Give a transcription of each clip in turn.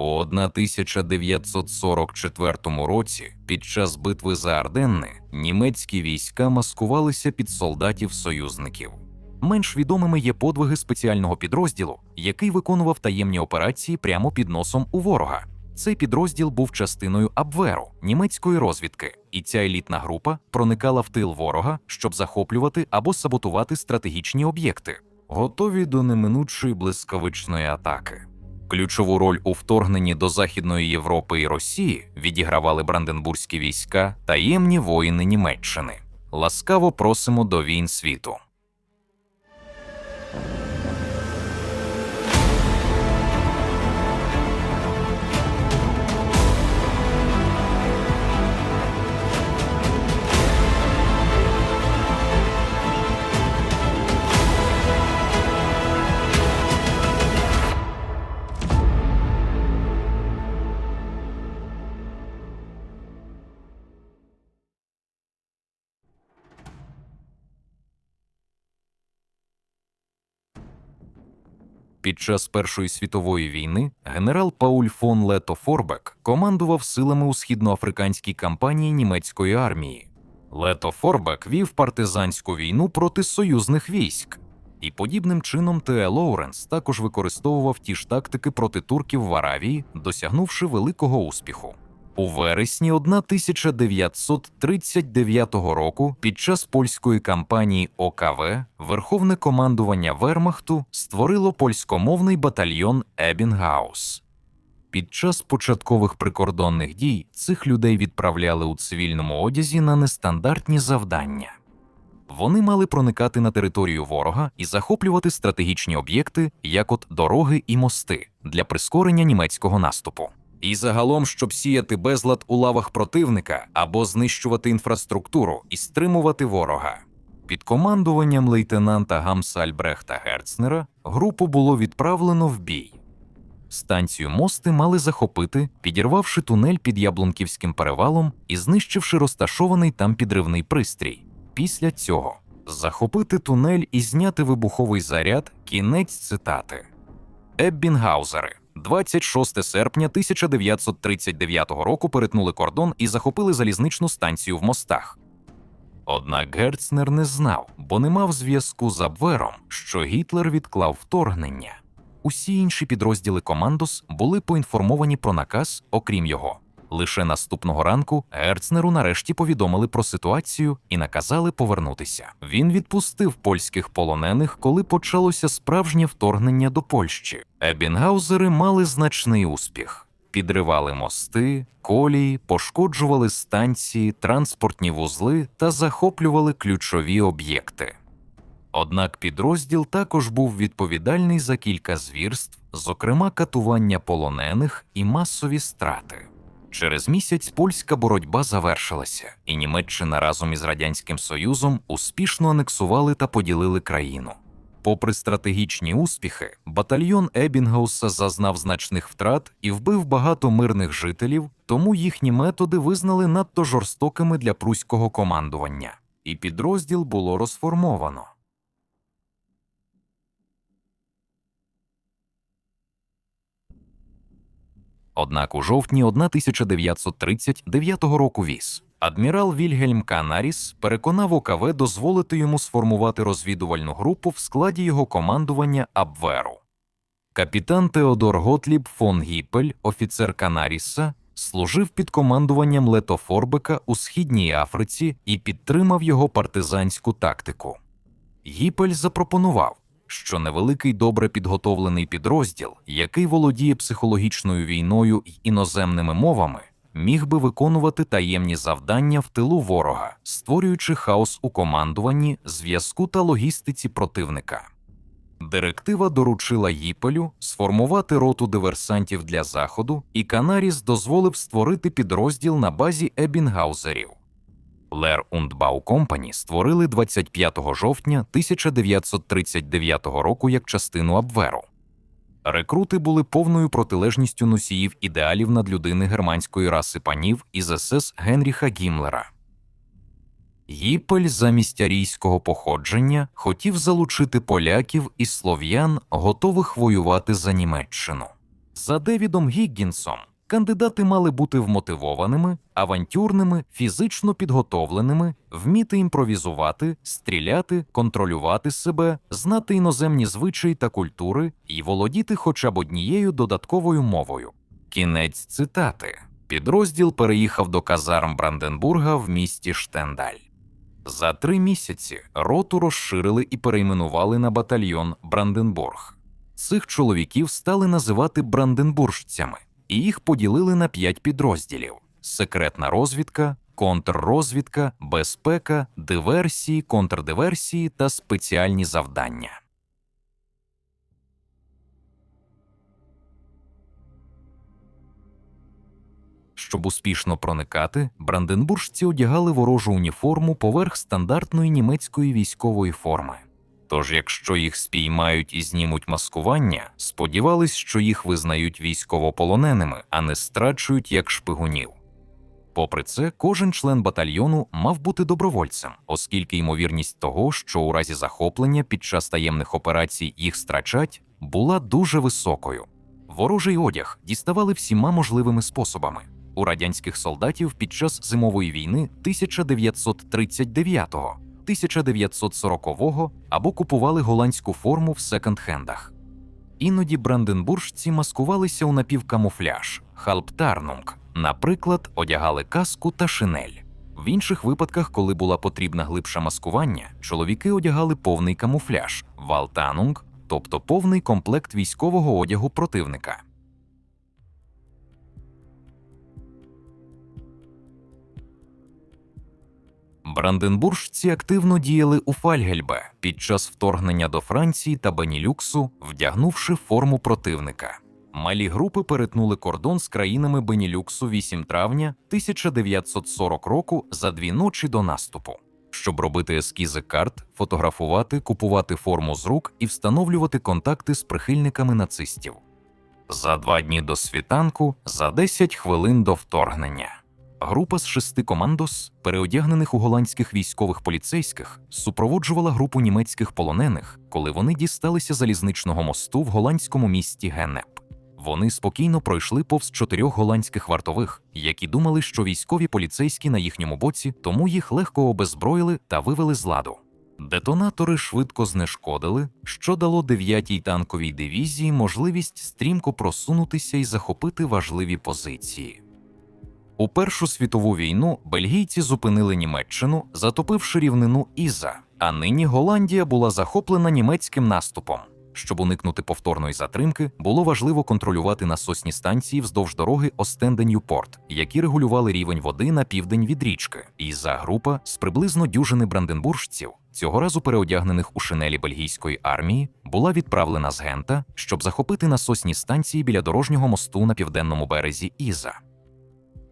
У 1944 році, під час битви за Арденни, німецькі війська маскувалися під солдатів союзників. Менш відомими є подвиги спеціального підрозділу, який виконував таємні операції прямо під носом у ворога. Цей підрозділ був частиною Абверу німецької розвідки, і ця елітна група проникала в тил ворога, щоб захоплювати або саботувати стратегічні об'єкти, готові до неминучої блискавичної атаки. Ключову роль у вторгненні до Західної Європи і Росії відігравали бранденбурзькі війська таємні воїни Німеччини. Ласкаво просимо до війн світу. Під час Першої світової війни генерал Пауль фон Лето Форбек командував силами у східноафриканській кампанії німецької армії. Лето Форбек вів партизанську війну проти союзних військ, і подібним чином Те Лоуренс також використовував ті ж тактики проти турків в Аравії, досягнувши великого успіху. У вересні 1939 року під час польської кампанії ОКВ Верховне командування Вермахту створило польськомовний батальйон Ебінгаус. Під час початкових прикордонних дій цих людей відправляли у цивільному одязі на нестандартні завдання. Вони мали проникати на територію ворога і захоплювати стратегічні об'єкти, як от дороги і мости, для прискорення німецького наступу. І загалом, щоб сіяти безлад у лавах противника або знищувати інфраструктуру і стримувати ворога. Під командуванням лейтенанта Гамса Альбрехта Герцнера групу було відправлено в бій. Станцію мости мали захопити, підірвавши тунель під Яблунківським перевалом і знищивши розташований там підривний пристрій. Після цього захопити тунель і зняти вибуховий заряд кінець цитати. Еббінгаузери 26 серпня 1939 року перетнули кордон і захопили залізничну станцію в мостах. Однак Герцнер не знав, бо не мав зв'язку з Абвером, що Гітлер відклав вторгнення. Усі інші підрозділи Командос були поінформовані про наказ, окрім його. Лише наступного ранку Герцнеру нарешті повідомили про ситуацію і наказали повернутися. Він відпустив польських полонених, коли почалося справжнє вторгнення до Польщі. Ебінгаузери мали значний успіх. Підривали мости, колії, пошкоджували станції, транспортні вузли та захоплювали ключові об'єкти. Однак підрозділ також був відповідальний за кілька звірств, зокрема катування полонених і масові страти. Через місяць польська боротьба завершилася, і Німеччина разом із Радянським Союзом успішно анексували та поділили країну. Попри стратегічні успіхи, батальйон Ебінгауса зазнав значних втрат і вбив багато мирних жителів, тому їхні методи визнали надто жорстокими для пруського командування, і підрозділ було розформовано. Однак у жовтні 1939 року віз адмірал Вільгельм Канаріс переконав ОКВ дозволити йому сформувати розвідувальну групу в складі його командування Абверу. Капітан Теодор Готліб фон Гіпель, офіцер Канаріса, служив під командуванням Лето Форбека у Східній Африці і підтримав його партизанську тактику. Гіпель запропонував що невеликий добре підготовлений підрозділ, який володіє психологічною війною й іноземними мовами, міг би виконувати таємні завдання в тилу ворога, створюючи хаос у командуванні, зв'язку та логістиці противника. Директива доручила Їпелю сформувати роту диверсантів для заходу, і Канаріс дозволив створити підрозділ на базі Ебінгаузерів. Лер Ундбау Компані створили 25 жовтня 1939 року як частину Абверу. Рекрути були повною протилежністю носіїв ідеалів надлюдини германської раси панів із СС Генріха Гімлера. Гіпель замість арійського походження хотів залучити поляків і слов'ян, готових воювати за Німеччину. За Девідом Гіггінсом кандидати мали бути вмотивованими, авантюрними, фізично підготовленими, вміти імпровізувати, стріляти, контролювати себе, знати іноземні звичаї та культури і володіти хоча б однією додатковою мовою. Кінець цитати. Підрозділ переїхав до казарм Бранденбурга в місті Штендаль. За три місяці роту розширили і перейменували на батальйон Бранденбург. Цих чоловіків стали називати бранденбуржцями, і їх поділили на п'ять підрозділів: секретна розвідка, контррозвідка, безпека, диверсії, контрдиверсії та спеціальні завдання. Щоб успішно проникати, бранденбуржці одягали ворожу уніформу поверх стандартної німецької військової форми. Тож, якщо їх спіймають і знімуть маскування, сподівались, що їх визнають військовополоненими, а не страчують як шпигунів. Попри це, кожен член батальйону мав бути добровольцем, оскільки ймовірність того, що у разі захоплення під час таємних операцій їх страчать, була дуже високою. Ворожий одяг діставали всіма можливими способами. У радянських солдатів під час зимової війни 1939-го 1940-го або купували голландську форму в секонд-хендах. Іноді бранденбуржці маскувалися у напівкамуфляж халптарнунг, наприклад, одягали каску та шинель. В інших випадках, коли була потрібна глибша маскування, чоловіки одягали повний камуфляж валтанунг, тобто повний комплект військового одягу противника. Бранденбуржці активно діяли у Фальгельбе під час вторгнення до Франції та Бенілюксу, вдягнувши форму противника. Малі групи перетнули кордон з країнами Бенілюксу 8 травня 1940 року за дві ночі до наступу, щоб робити ескізи карт, фотографувати, купувати форму з рук і встановлювати контакти з прихильниками нацистів. За два дні до світанку, за 10 хвилин до вторгнення. Група з шести командос, переодягнених у голландських військових поліцейських, супроводжувала групу німецьких полонених, коли вони дісталися залізничного мосту в голландському місті Генеп. Вони спокійно пройшли повз чотирьох голландських вартових, які думали, що військові поліцейські на їхньому боці, тому їх легко обезброїли та вивели з ладу. Детонатори швидко знешкодили, що дало 9-й танковій дивізії можливість стрімко просунутися і захопити важливі позиції. У Першу світову війну бельгійці зупинили Німеччину, затопивши рівнину Іза, а нині Голландія була захоплена німецьким наступом. Щоб уникнути повторної затримки, було важливо контролювати насосні станції вздовж дороги Остенде-Ньюпорт, які регулювали рівень води на південь від річки. Іза група з приблизно дюжини бранденбуржців, цього разу переодягнених у шинелі бельгійської армії, була відправлена з Гента, щоб захопити насосні станції біля дорожнього мосту на південному березі Іза.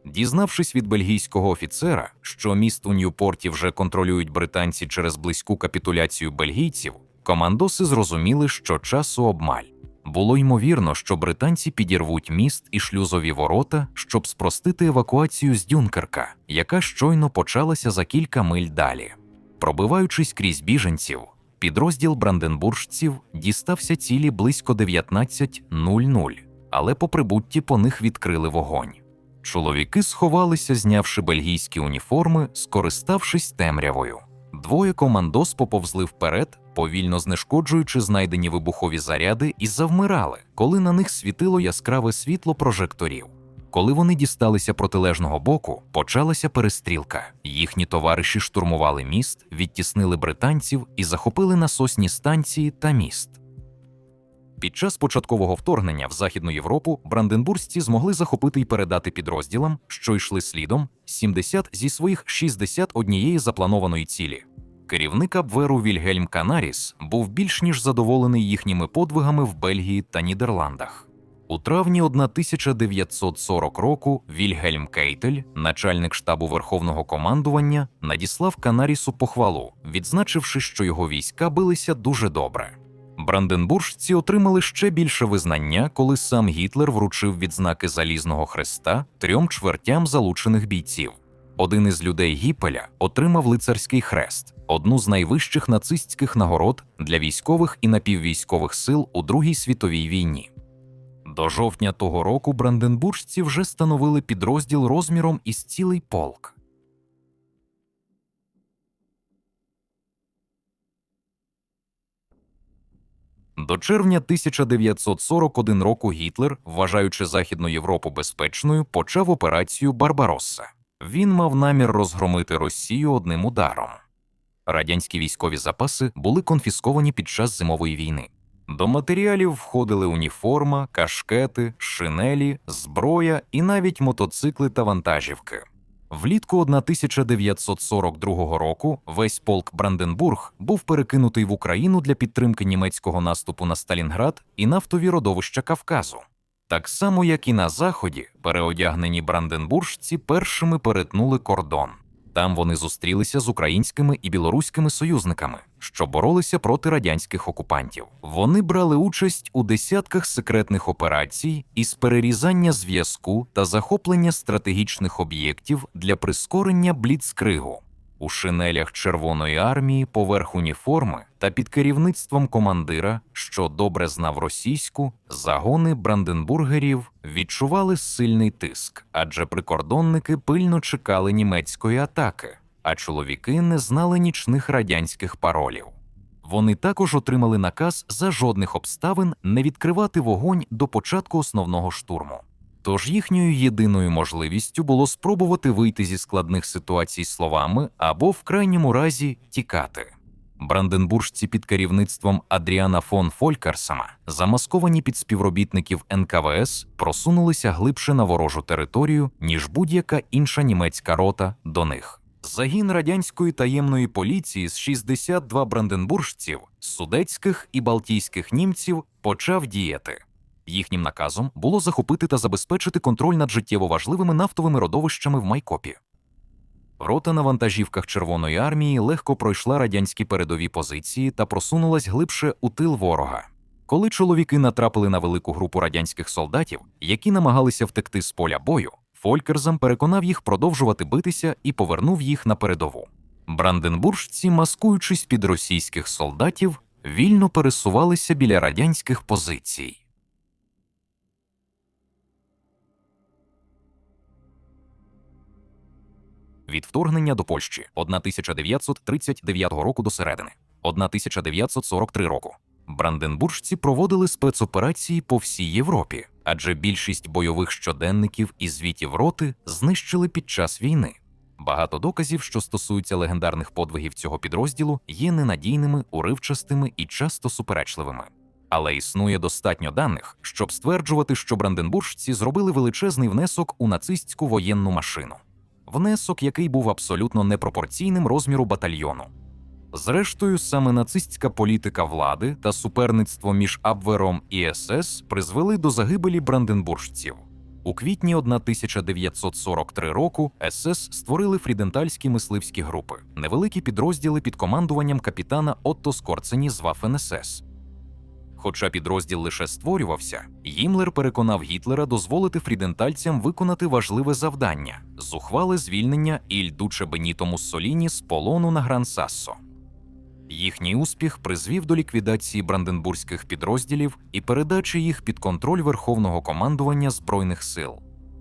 Дізнавшись від бельгійського офіцера, що міст у Ньюпорті вже контролюють британці через близьку капітуляцію бельгійців, командоси зрозуміли, що часу обмаль. Було ймовірно, що британці підірвуть міст і шлюзові ворота, щоб спростити евакуацію з Дюнкерка, яка щойно почалася за кілька миль далі. Пробиваючись крізь біженців, підрозділ бранденбуржців дістався цілі близько 19.00, але по прибутті по них відкрили вогонь. Чоловіки сховалися, знявши бельгійські уніформи, скориставшись темрявою. Двоє командос поповзли вперед, повільно знешкоджуючи знайдені вибухові заряди, і завмирали, коли на них світило яскраве світло прожекторів. Коли вони дісталися протилежного боку, почалася перестрілка. Їхні товариші штурмували міст, відтіснили британців і захопили насосні станції та міст. Під час початкового вторгнення в Західну Європу бранденбурзці змогли захопити й передати підрозділам, що йшли слідом, 70 зі своїх 61 запланованої цілі. Керівник Абверу Вільгельм Канаріс був більш ніж задоволений їхніми подвигами в Бельгії та Нідерландах. У травні 1940 року Вільгельм Кейтель, начальник штабу Верховного командування, надіслав Канарісу похвалу, відзначивши, що його війська билися дуже добре. Бранденбуржці отримали ще більше визнання, коли сам Гітлер вручив відзнаки Залізного Хреста трьом чвертям залучених бійців. Один із людей Гіпеля отримав лицарський хрест, одну з найвищих нацистських нагород для військових і напіввійськових сил у Другій світовій війні. До жовтня того року бранденбуржці вже становили підрозділ розміром із цілий полк. До червня 1941 року Гітлер, вважаючи Західну Європу безпечною, почав операцію Барбаросса. Він мав намір розгромити Росію одним ударом. Радянські військові запаси були конфісковані під час зимової війни. До матеріалів входили уніформа, кашкети, шинелі, зброя і навіть мотоцикли та вантажівки. Влітку 1942 року весь полк Бранденбург був перекинутий в Україну для підтримки німецького наступу на Сталінград і нафтові родовища Кавказу. Так само, як і на заході, переодягнені бранденбуржці першими перетнули кордон. Там вони зустрілися з українськими і білоруськими союзниками, що боролися проти радянських окупантів. Вони брали участь у десятках секретних операцій із перерізання зв'язку та захоплення стратегічних об'єктів для прискорення бліцкригу. У шинелях Червоної армії поверх уніформи та під керівництвом командира, що добре знав російську, загони бранденбургерів відчували сильний тиск, адже прикордонники пильно чекали німецької атаки, а чоловіки не знали нічних радянських паролів. Вони також отримали наказ за жодних обставин не відкривати вогонь до початку основного штурму. Тож їхньою єдиною можливістю було спробувати вийти зі складних ситуацій словами або в крайньому разі тікати. Бранденбуржці під керівництвом Адріана фон Фолькарсама, замасковані під співробітників НКВС, просунулися глибше на ворожу територію, ніж будь-яка інша німецька рота до них. Загін радянської таємної поліції з 62 бранденбуржців, судецьких і балтійських німців почав діяти. Їхнім наказом було захопити та забезпечити контроль над життєво важливими нафтовими родовищами в Майкопі. Рота на вантажівках Червоної армії легко пройшла радянські передові позиції та просунулась глибше у тил ворога. Коли чоловіки натрапили на велику групу радянських солдатів, які намагалися втекти з поля бою, Фолькерзам переконав їх продовжувати битися і повернув їх на передову. Бранденбуржці, маскуючись під російських солдатів, вільно пересувалися біля радянських позицій. Від вторгнення до Польщі 1939 року до середини, 1943 року. Бранденбуржці проводили спецоперації по всій Європі, адже більшість бойових щоденників і звітів роти знищили під час війни. Багато доказів, що стосуються легендарних подвигів цього підрозділу, є ненадійними, уривчастими і часто суперечливими. Але існує достатньо даних, щоб стверджувати, що бранденбуржці зробили величезний внесок у нацистську воєнну машину внесок, який був абсолютно непропорційним розміру батальйону. Зрештою, саме нацистська політика влади та суперництво між Абвером і СС призвели до загибелі бранденбуржців. У квітні 1943 року СС створили фрідентальські мисливські групи, невеликі підрозділи під командуванням капітана Отто Скорцені з Вафен-СС. Хоча підрозділ лише створювався, Гімлер переконав Гітлера дозволити фрідентальцям виконати важливе завдання зухвале звільнення Іль Дуче Беніто Муссоліні з полону на Гран-Сассо. Їхній успіх призвів до ліквідації бранденбурзьких підрозділів і передачі їх під контроль Верховного командування Збройних сил.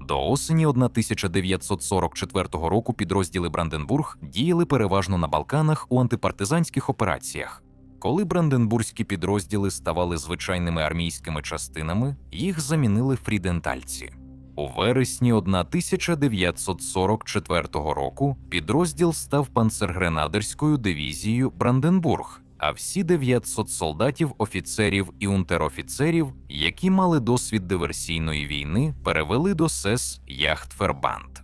До осені 1944 року підрозділи Бранденбург діяли переважно на Балканах у антипартизанських операціях. Коли бранденбурзькі підрозділи ставали звичайними армійськими частинами, їх замінили фрідентальці. У вересні 1944 року підрозділ став панцергренадерською дивізією Бранденбург, а всі 900 солдатів, офіцерів і унтерофіцерів, які мали досвід диверсійної війни, перевели до СЕС Яхтфербанд.